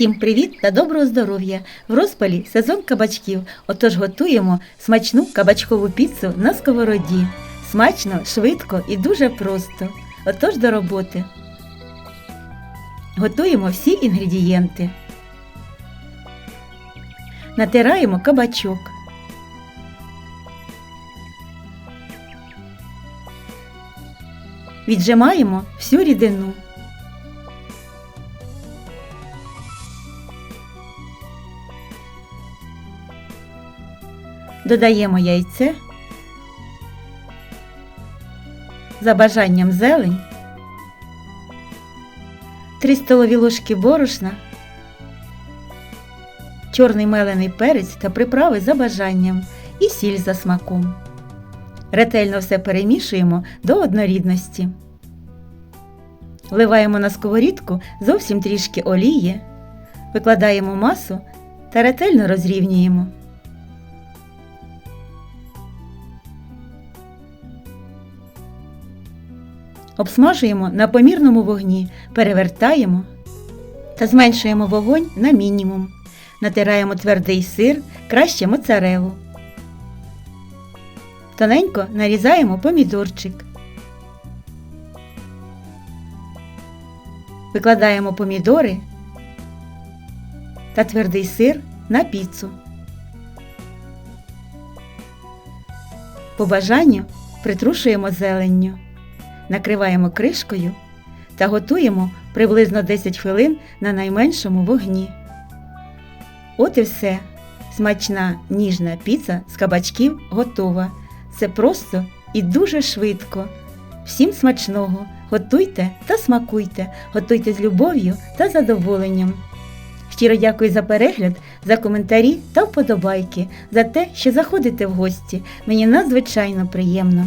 Усім привіт та доброго здоров'я! В розпалі сезон кабачків. Отож готуємо смачну кабачкову піцу на сковороді. Смачно, швидко і дуже просто. Отож до роботи. Готуємо всі інгредієнти. Натираємо кабачок. Віджимаємо всю рідину. Додаємо яйце. За бажанням зелень. 3 столові ложки борошна. Чорний мелений перець та приправи за бажанням і сіль за смаком. Ретельно все перемішуємо до однорідності. Вливаємо на сковорідку зовсім трішки олії, викладаємо масу та ретельно розрівнюємо. Обсмажуємо на помірному вогні, перевертаємо та зменшуємо вогонь на мінімум. Натираємо твердий сир, краще моцарелу. Тоненько нарізаємо помідорчик. Викладаємо помідори та твердий сир на піцу. По бажанню притрушуємо зеленню накриваємо кришкою та готуємо приблизно 10 хвилин на найменшому вогні. От і все. Смачна ніжна піца з кабачків готова. Це просто і дуже швидко. Всім смачного! Готуйте та смакуйте, готуйте з любов'ю та задоволенням. Щиро дякую за перегляд, за коментарі та вподобайки, за те, що заходите в гості. Мені надзвичайно приємно.